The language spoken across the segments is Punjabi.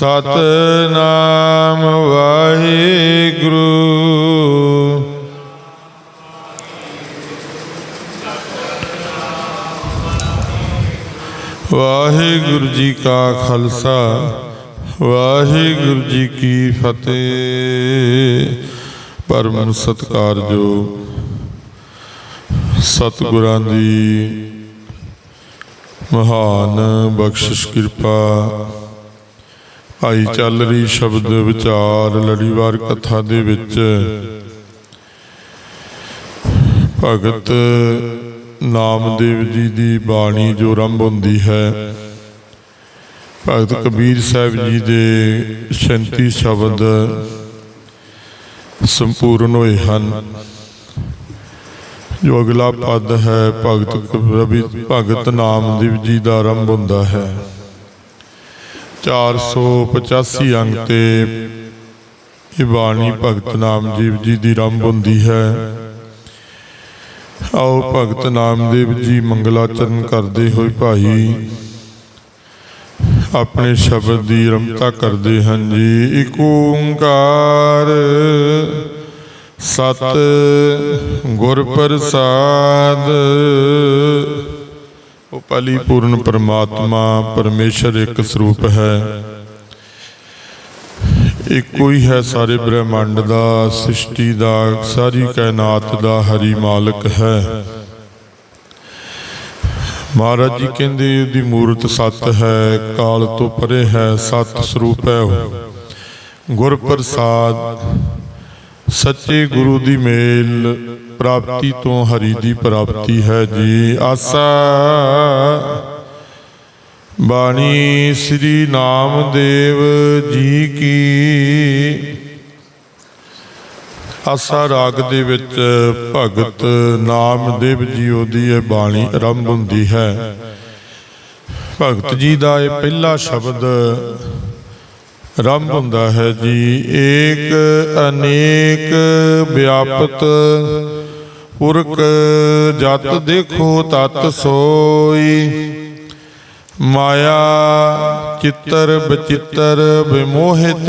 ਸਤਨਾਮ ਵਾਹਿਗੁਰੂ। ਵਾਹਿਗੁਰੂ ਜੀ ਕਾ ਖਾਲਸਾ, ਵਾਹਿਗੁਰੂ ਜੀ ਕੀ ਫਤਿਹ। ਪਰਮ ਸਤਕਾਰਜੋ ਸਤਿਗੁਰਾਂ ਦੀ ਮਹਾਨ ਬਖਸ਼ਿਸ਼ ਕਿਰਪਾ ਆਈ ਚੱਲ ਰਹੀ ਸ਼ਬਦ ਵਿਚਾਰ, ਲੜੀਵਾਰ ਕਥਾ ਦੇ ਵਿੱਚ। ਭਗਤ ਨਾਮਦੇਵ ਜੀ ਦੀ ਬਾਣੀ ਜੋ ਆਰੰਭ ਹੁੰਦੀ ਹੈ, ਭਗਤ ਕਬੀਰ ਸਾਹਿਬ ਜੀ ਦੇ 37 ਸ਼ਬਦ ਸੰਪੂਰਨ ਹੋਏ ਹਨ। ਜੋ ਅਗਲਾ ਪਦ ਹੈ, ਭਗਤ ਰਵੀ ਭਗਤ ਨਾਮਦੇਵ ਜੀ ਦਾ ਆਰੰਭ ਹੁੰਦਾ ਹੈ। 485 ਅੰਕ ਤੇ ਇਹ ਬਾਣੀ ਭਗਤ ਨਾਮਦੇਵ ਜੀ ਦੀ ਆਰੰਭ ਹੁੰਦੀ ਹੈ। ਆਓ ਭਗਤ ਨਾਮਦੇਵ ਜੀ ਮੰਗਲਾਚਰਨ ਕਰਦੇ ਹੋਏ ਭਾਈ, ਆਪਣੇ ਸ਼ਬਦ ਦੀ ਰਮਤਾ ਕਰਦੇ ਹਨ ਜੀ। ਏਕ ਓੰਕਾਰ ਸਤ ਗੁਰ ਪ੍ਰਸਾਦ ਉਹ ਪਲੀ ਪੂਰਨ ਪਰਮਾਤਮਾ ਪਰਮੇਸ਼ਰ ਇੱਕ ਸਰੂਪ ਹੈ। ਇੱਕੋ ਹੀ ਹੈ ਸਾਰੇ ਬ੍ਰਹਿਮੰਡ ਦਾ, ਸ੍ਰਿਸ਼ਟੀ ਦਾ, ਸਾਰੀ ਕਾਇਨਾਤ ਦਾ ਹਰੀ ਮਾਲਕ ਹੈ। ਮਹਾਰਾਜ ਜੀ ਕਹਿੰਦੇ ਉਹਦੀ ਮੂਰਤ ਸਤ ਹੈ, ਕਾਲ ਤੋਂ ਪਰੇ ਹੈ, ਸਤ ਸਰੂਪ ਹੈ ਉਹ। ਗੁਰ ਪ੍ਰਸਾਦ ਸੱਚੇ ਗੁਰੂ ਦੀ ਮੇਲ ਪ੍ਰਾਪਤੀ ਤੋਂ ਹਰੀ ਦੀ ਪ੍ਰਾਪਤੀ ਹੈ ਜੀ। ਆਸਾ। ਬਾਣੀ ਸ੍ਰੀ ਨਾਮਦੇਵ ਜੀ ਕੀ। ਆਸਾ ਰਾਗ ਦੇ ਵਿੱਚ ਭਗਤ ਨਾਮਦੇਵ ਜੀ ਉਹਦੀ ਇਹ ਬਾਣੀ ਆਰੰਭ ਹੁੰਦੀ ਹੈ। ਭਗਤ ਜੀ ਦਾ ਇਹ ਪਹਿਲਾ ਸ਼ਬਦ ਆਰੰਭ ਹੁੰਦਾ ਹੈ ਜੀ। ਏਕ ਅਨੇਕ ਵਿਆਪਤ ਪੁਰਖ ਜਤ ਦੇਖੋ ਤਤ ਸੋਈ। ਮਾਇਆ ਚਿੱਤਰ ਬਚਿੱਤਰ ਵਿਮੋਹਿਤ,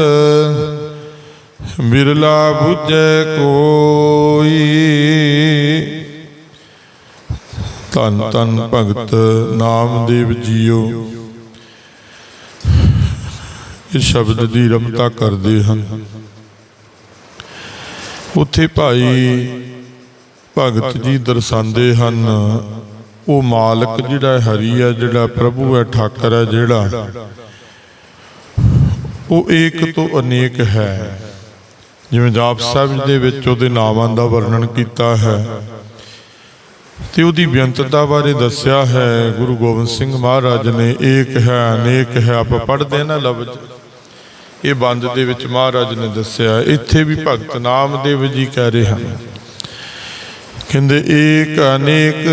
ਬਿਰਲਾ ਬੁਝੈ ਕੋਈ। ਤਨ ਤਨ ਭਗਤ ਨਾਮਦੇਵ ਜੀਓ। ਇਸ ਸ਼ਬਦ ਦੀ ਰਮਤਾ ਕਰਦੇ ਹਨ। ਉਥੇ ਭਾਈ ਭਗਤ ਜੀ ਦਰਸਾਉਂਦੇ ਹਨ, ਉਹ ਮਾਲਕ ਜਿਹੜਾ ਹਰੀ ਹੈ, ਜਿਹੜਾ ਪ੍ਰਭੂ ਹੈ, ਠਾਕਰ ਹੈ, ਜਿਹੜਾ ਉਹ ਏਕ ਤੋਂ ਅਨੇਕ ਹੈ। ਜਿਵੇਂ ਜਾਪ ਸਾਹਿਬ ਦੇ ਵਿੱਚ ਉਹਦੇ ਨਾਵਾਂ ਦਾ ਵਰਣਨ ਕੀਤਾ ਹੈ ਤੇ ਉਹਦੀ ਬੇਅੰਤਤਾ ਬਾਰੇ ਦੱਸਿਆ ਹੈ, ਗੁਰੂ ਗੋਬਿੰਦ ਸਿੰਘ ਮਹਾਰਾਜ ਨੇ, ਏਕ ਹੈ, ਅਨੇਕ ਹੈ, ਆਪਾਂ ਪੜ੍ਹਦੇ ਨਾ ਲਫ਼ਜ਼। ਇਹ ਬੰਦ ਦੇ ਵਿੱਚ ਮਹਾਰਾਜ ਨੇ ਦੱਸਿਆ, ਇੱਥੇ ਵੀ ਭਗਤ ਨਾਮਦੇਵ ਜੀ ਕਹਿ ਰਹੇ ਹਨ। ਕਹਿੰਦੇ, ਏਕ ਅਨੇਕ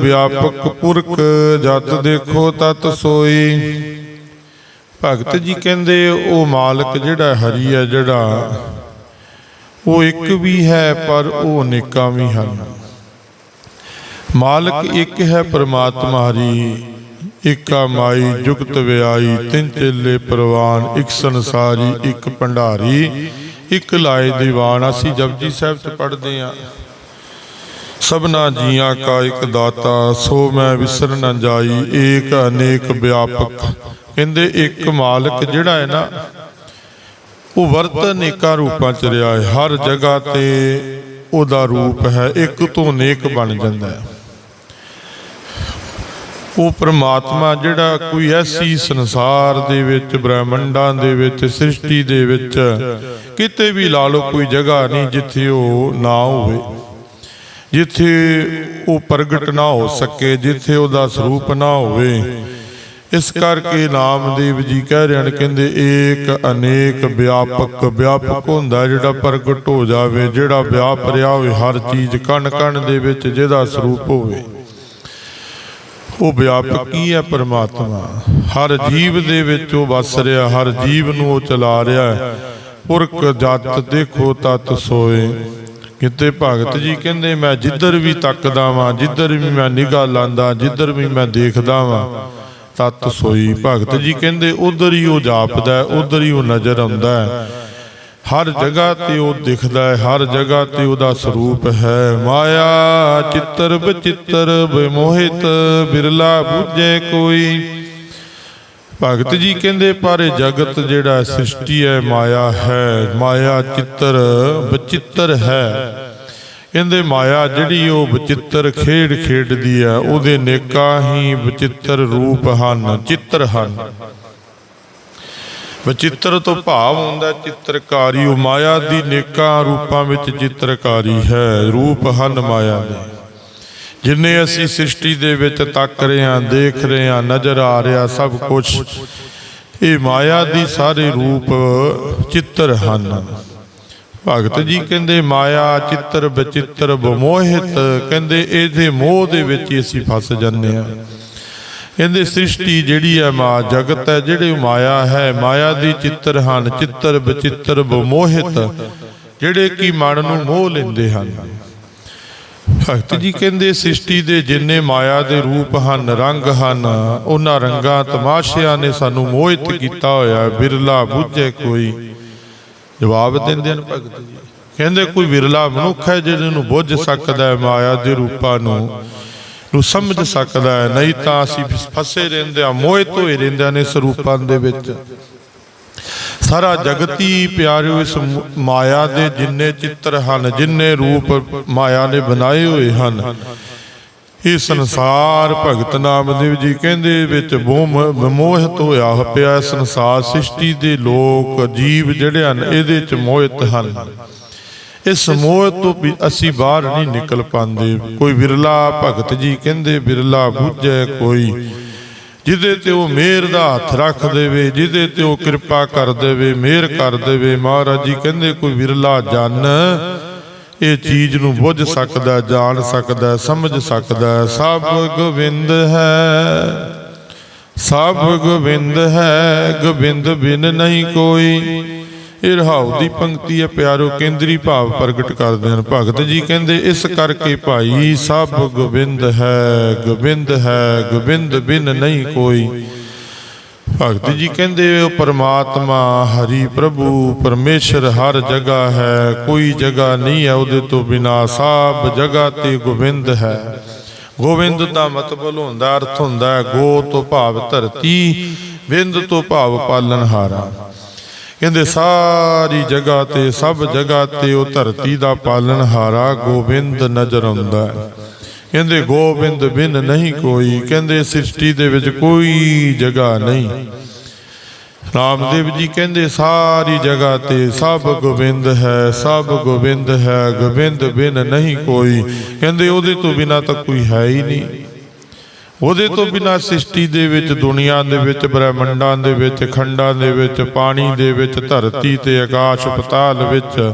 ਵਿਆਪਕ ਪੁਰਖ ਜਤ ਦੇਖੋ ਤਤ ਸੋਈ। ਭਗਤ ਜੀ ਕਹਿੰਦੇ, ਉਹ ਮਾਲਕ ਜਿਹੜਾ ਹਰੀ ਹੈ, ਜਿਹੜਾ ਉਹ ਇੱਕ ਵੀ ਹੈ, ਪਰ ਉਹ ਅਨੇਕਾਂ ਵੀ ਹਨ। ਮਾਲਕ ਇੱਕ ਹੈ, ਪਰਮਾਤਮਾ ਹਰੀ। ਇਕਾ ਮਾਈ, ਜੁਗਤ ਵਿਆਈ, ਤਿੰਨ ਚੇਲੇ ਪ੍ਰਵਾਨ, ਇੱਕ ਸੰਸਾਰੀ, ਇੱਕ ਭੰਡਾਰੀ, ਇੱਕ ਲਾਏ ਦੀਵਾਨ। ਅਸੀਂ ਜਪਜੀ ਸਾਹਿਬ ਚ ਪੜ੍ਹਦੇ ਆ ਸਭਨਾ ਜੀਆਂ ਕਾ ਇੱਕ ਦਾਤਾ, ਸੋ ਮੈਂ ਵਿਸਰ ਨਾ ਜਾਈ, ਏਕ ਅਨੇਕ ਵਿਆਪਕ। ਕਹਿੰਦੇ, ਇੱਕ ਮਾਲਕ ਜਿਹੜਾ ਹੈ ਨਾ, ਉਹ ਵਰਤ ਅਨੇਕਾਂ ਰੂਪਾਂ ਚ ਰਿਹਾ ਹੈ। ਹਰ ਜਗ੍ਹਾ ਤੇ ਉਹਦਾ ਰੂਪ ਹੈ, ਇੱਕ ਤੋਂ ਅਨੇਕ ਬਣ ਜਾਂਦਾ ਹੈ। ਉਹ ਪ੍ਰਮਾਤਮਾ ਜਿਹੜਾ ਕੋਈ ਐਸੀ ਸੰਸਾਰ ਦੇ ਵਿੱਚ, ਬ੍ਰਹਿਮੰਡਾਂ ਦੇ ਵਿੱਚ, ਸ੍ਰਿਸ਼ਟੀ ਦੇ ਵਿੱਚ, ਕਿਤੇ ਵੀ ਲਾ ਲਓ, ਕੋਈ ਜਗ੍ਹਾ ਨਹੀਂ ਜਿੱਥੇ ਉਹ ਨਾ ਹੋਵੇ। ਜਿੱਥੇ ਉਹ ਪ੍ਰਗਟ ਨਾ ਹੋ ਸਕੇ, ਜਿੱਥੇ ਉਹਦਾ ਸਰੂਪ ਨਾ ਹੋਵੇ। ਇਸ ਕਰਕੇ ਨਾਮਦੇਵ ਜੀ ਕਹਿ ਰਹੇ ਹਨ, ਕਹਿੰਦੇ, ਏਕ ਅਨੇਕ ਵਿਆਪਕ ਵਿਆਪਕ ਹੁੰਦਾ ਜਿਹੜਾ ਪ੍ਰਗਟ ਹੋ ਜਾਵੇ, ਜਿਹੜਾ ਵਿਆਪ ਰਿਹਾ ਹੋਵੇ, ਹਰ ਚੀਜ਼ ਕਣ ਕਣ ਦੇ ਵਿੱਚ ਜਿਹਦਾ ਸਰੂਪ ਹੋਵੇ। ਉਹ ਵਿਆਪਕ ਹੀ ਹੈ ਪਰਮਾਤਮਾ। ਹਰ ਜੀਵ ਦੇ ਵਿੱਚ ਉਹ ਵਸ ਰਿਹਾ, ਹਰ ਜੀਵ ਨੂੰ ਉਹ ਚਲਾ ਰਿਹਾ ਹੈ। ਪੁਰਖ ਜਤ ਦੇਖੋ ਤਤ ਸੋਏ। ਕਿਤੇ ਭਗਤ ਜੀ ਕਹਿੰਦੇ, ਮੈਂ ਜਿੱਧਰ ਵੀ ਤੱਕਦਾ ਵਾਂ, ਜਿੱਧਰ ਵੀ ਮੈਂ ਨਿਗਾਹ ਲਾਂਦਾ, ਜਿੱਧਰ ਵੀ ਮੈਂ ਦੇਖਦਾ ਵਾਂ, ਤਤ ਸੋਈ ਭਗਤ ਜੀ ਕਹਿੰਦੇ, ਉਧਰ ਹੀ ਉਹ ਜਾਪਦਾ, ਉਧਰ ਹੀ ਉਹ ਨਜ਼ਰ ਆਉਂਦਾ ਹੈ। ਹਰ ਜਗ੍ਹਾ ਤੇ ਉਹ ਦਿਖਦਾ ਹੈ, ਹਰ ਜਗ੍ਹਾ ਤੇ ਉਹਦਾ ਸਰੂਪ ਹੈ। ਮਾਇਆ ਚਿੱਤਰ ਬਚਿੱਤਰ ਬਿਮੋਹਿਤ, ਬਿਰਲਾ ਬੁੱਝੇ ਕੋਈ ਭਗਤ ਜੀ ਕਹਿੰਦੇ, ਪਰ ਜਗਤ ਜਿਹੜਾ ਸ੍ਰਿਸ਼ਟੀ ਹੈ, ਮਾਇਆ ਹੈ। ਮਾਇਆ ਚਿੱਤਰ ਬਚਿੱਤਰ ਹੈ। ਕਹਿੰਦੇ, ਮਾਇਆ ਜਿਹੜੀ ਉਹ ਬਚਿੱਤਰ ਖੇਡ ਖੇਡਦੀ ਹੈ, ਉਹਦੇ ਨੇਕਾਂ ਹੀ ਬਚਿੱਤਰ ਰੂਪ ਹਨ, ਚਿੱਤਰ ਹਨ। ਬਚਿੱਤਰ ਤੋਂ ਭਾਵ ਹੁੰਦਾ, ਚਿੱਤਰਕਾਰੀ। ਉਹ ਮਾਇਆ ਦੀ ਨੇਕਾਂ ਰੂਪਾਂ ਵਿੱਚ ਚਿੱਤਰਕਾਰੀ ਹੈ। ਰੂਪ ਹਨ ਮਾਇਆ ਦੇ। ਜਿੰਨੇ ਅਸੀਂ ਸ੍ਰਿਸ਼ਟੀ ਦੇ ਵਿੱਚ ਤੱਕ ਰਹੇ ਹਾਂ, ਦੇਖ ਰਹੇ ਹਾਂ, ਨਜ਼ਰ ਆ ਰਿਹਾ, ਸਭ ਕੁਝ ਇਹ ਮਾਇਆ ਦੀ ਸਾਰੇ ਰੂਪ ਚਿੱਤਰ ਹਨ। ਭਗਤ ਜੀ ਕਹਿੰਦੇ, ਮਾਇਆ ਚਿੱਤਰ ਬਚਿੱਤਰ ਬਮੋਹਿਤ ਕਹਿੰਦੇ ਇਹਦੇ ਮੋਹ ਦੇ ਵਿੱਚ ਹੀ ਅਸੀਂ ਫਸ ਜਾਂਦੇ ਹਾਂ। ਕਹਿੰਦੇ ਸ੍ਰਿਸ਼ਟੀ ਜਿਹੜੀ ਹੈ ਮਾ ਜਗਤ ਹੈ, ਜਿਹੜੇ ਮਾਇਆ ਹੈ, ਮਾਇਆ ਦੀ ਚਿੱਤਰ ਹਨ, ਚਿੱਤਰ ਬਚਿੱਤਰ ਬਮੋਹਿਤ ਜਿਹੜੇ ਕੀ ਮਨ ਨੂੰ ਮੋਹ ਲੈਂਦੇ ਹਨ। ਭਗਤ ਜੀ ਕਹਿੰਦੇ ਸ੍ਰਿਸ਼ਟੀ ਦੇ ਜਿੰਨੇ ਮਾਇਆ ਦੇ ਰੂਪ ਹਨ ਰੰਗ ਹਨ ਉਹਨਾਂ ਰੰਗਾਂ ਤਮਾਸ਼ਿਆਂ ਨੇ ਸਾਨੂੰ ਮੋਹਿਤ ਕੀਤਾ ਹੋਇਆ। ਬਿਰਲਾ ਬੁੱਝੇ ਕੋਈ। ਜਵਾਬ ਦਿੰਦੇ ਹਨ ਭਗਤ ਜੀ। ਕਹਿੰਦੇ ਕੋਈ ਵਿਰਲਾ ਮਨੁੱਖ ਹੈ ਜਿਹਨੂੰ ਨੂੰ ਬੁੱਝ ਸਕਦਾ ਹੈ ਮਾਇਆ ਦੇ ਰੂਪਾਂ ਨੂੰ ਨੂੰ ਸਮਝ ਸਕਦਾ ਹੈ ਨਹੀਂ ਤਾਂ ਅਸੀਂ ਫਸੇ ਰਹਿੰਦੇ ਆ ਮੋਹਿਤ ਹੋਏ ਰਹਿੰਦੇ ਨੇ ਸਰੂਪਾਂ ਦੇ ਵਿੱਚ। ਸਾਰਾ ਜਗਤ ਹੀ ਪਿਆਰਿਓ ਇਸ ਮਾਇਆ ਦੇ ਜਿੰਨੇ ਚਿੱਤਰ ਹਨ, ਜਿੰਨੇ ਰੂਪ ਮਾਇਆ ਨੇ ਬਣਾਏ ਹੋਏ ਹਨ, ਇਹ ਸੰਸਾਰ ਭਗਤ ਨਾਮਦੇਵ ਜੀ ਕਹਿੰਦੇ ਵਿੱਚ ਮੋਹ ਮੋਹਿਤ ਹੋਇਆ ਪਿਆ ਸੰਸਾਰ ਸ੍ਰਿਸ਼ਟੀ ਦੇ ਲੋਕ, ਜੀਵ ਜਿਹੜੇ ਹਨ, ਇਹਦੇ ਚ ਮੋਹਿਤ ਹਨ। ਇਸ ਮੋਹ ਤੋਂ ਅਸੀਂ ਬਾਹਰ ਨਹੀਂ ਨਿਕਲ ਪਾਉਂਦੇ। ਕੋਈ ਵਿਰਲਾ ਭਗਤ ਜੀ ਕਹਿੰਦੇ, ਵਿਰਲਾ ਬੁੱਝੇ ਕੋਈ। ਜਿਹਦੇ ਤੇ ਉਹ ਮਿਹਰ ਦਾ ਹੱਥ ਰੱਖ ਦੇਵੇ, ਜਿਹਦੇ ਤੇ ਉਹ ਕਿਰਪਾ ਕਰ ਦੇਵੇ ਮਿਹਰ ਕਰ ਦੇਵੇ, ਮਹਾਰਾਜ ਜੀ ਕਹਿੰਦੇ ਕੋਈ ਵਿਰਲਾ ਜਨ ਇਹ ਚੀਜ਼ ਨੂੰ ਬੁੱਝ ਸਕਦਾ, ਜਾਣ ਸਕਦਾ, ਸਮਝ ਸਕਦਾ। ਸਭ ਗੋਬਿੰਦ ਹੈ, ਸਭ ਗੋਬਿੰਦ ਹੈ, ਗੋਬਿੰਦ ਬਿਨ ਨਹੀਂ ਕੋਈ। ਇਹ ਰਹਾਉ ਦੀ ਪੰਕਤੀ ਹੈ ਪਿਆਰੋ, ਕੇਂਦਰੀ ਭਾਵ ਪ੍ਰਗਟ ਕਰਦੇ ਹਨ ਭਗਤ ਜੀ। ਕਹਿੰਦੇ, ਇਸ ਕਰਕੇ ਭਾਈ ਸਭ ਗੋਬਿੰਦ ਹੈ ਗੋਬਿੰਦ ਹੈ, ਗੋਬਿੰਦ ਬਿਨ ਨਹੀਂ ਕੋਈ। ਭਗਤ ਜੀ ਕਹਿੰਦੇ, ਉਹ ਪਰਮਾਤਮਾ ਹਰੀ ਪ੍ਰਭੂ, ਪਰਮੇਸ਼ਰ ਹਰ ਜਗ੍ਹਾ ਹੈ, ਕੋਈ ਜਗ੍ਹਾ ਨਹੀਂ ਹੈ ਉਹਦੇ ਤੋਂ ਬਿਨਾ ਸਭ ਜਗ੍ਹਾ ਤੇ ਗੋਬਿੰਦ ਹੈ। ਗੋਬਿੰਦ ਦਾ ਮਤਲਬ ਹੁੰਦਾ, ਅਰਥ ਹੁੰਦਾ ਹੈ, ਗੋ ਤੋਂ ਭਾਵ ਧਰਤੀ, ਬਿੰਦ ਤੋਂ ਭਾਵ ਪਾਲਣਹਾਰਾ। ਕਹਿੰਦੇ ਸਾਰੀ ਜਗ੍ਹਾ ਤੇ, ਸਭ ਜਗ੍ਹਾ ਤੇ ਉਹ ਧਰਤੀ ਦਾ ਪਾਲਣਹਾਰਾ ਗੋਬਿੰਦ ਨਜ਼ਰ ਆਉਂਦਾ ਹੈ। ਕਹਿੰਦੇ ਗੋਬਿੰਦ ਬਿਨ ਨਹੀਂ ਕੋਈ, ਕਹਿੰਦੇ ਸ੍ਰਿਸ਼ਟੀ ਦੇ ਵਿੱਚ ਕੋਈ ਜਗ੍ਹਾ ਨਹੀਂ। ਰਾਮਦੇਵ ਜੀ ਕਹਿੰਦੇ ਸਾਰੀ ਜਗ੍ਹਾ ਤੇ ਸਭ ਗੋਬਿੰਦ ਹੈ, ਸਭ ਗੋਬਿੰਦ ਹੈ, ਗੋਬਿੰਦ ਬਿਨ ਨਹੀਂ ਕੋਈ। ਕਹਿੰਦੇ ਉਹਦੇ ਤੋਂ ਬਿਨਾ ਤਾਂ ਕੋਈ ਹੈ ਹੀ ਨਹੀਂ। ਉਹਦੇ ਤੋਂ ਬਿਨਾ ਸ੍ਰਿਸ਼ਟੀ ਦੇ ਵਿੱਚ ਦੁਨੀਆ ਦੇ ਵਿੱਚ ਬ੍ਰਹਿਮੰਡਾਂ ਦੇ ਵਿੱਚ ਖੰਡਾਂ ਦੇ ਵਿੱਚ ਪਾਣੀ ਦੇ ਵਿੱਚ ਧਰਤੀ ਤੇ ਆਕਾਸ਼ ਪਤਾਲ ਵਿੱਚ।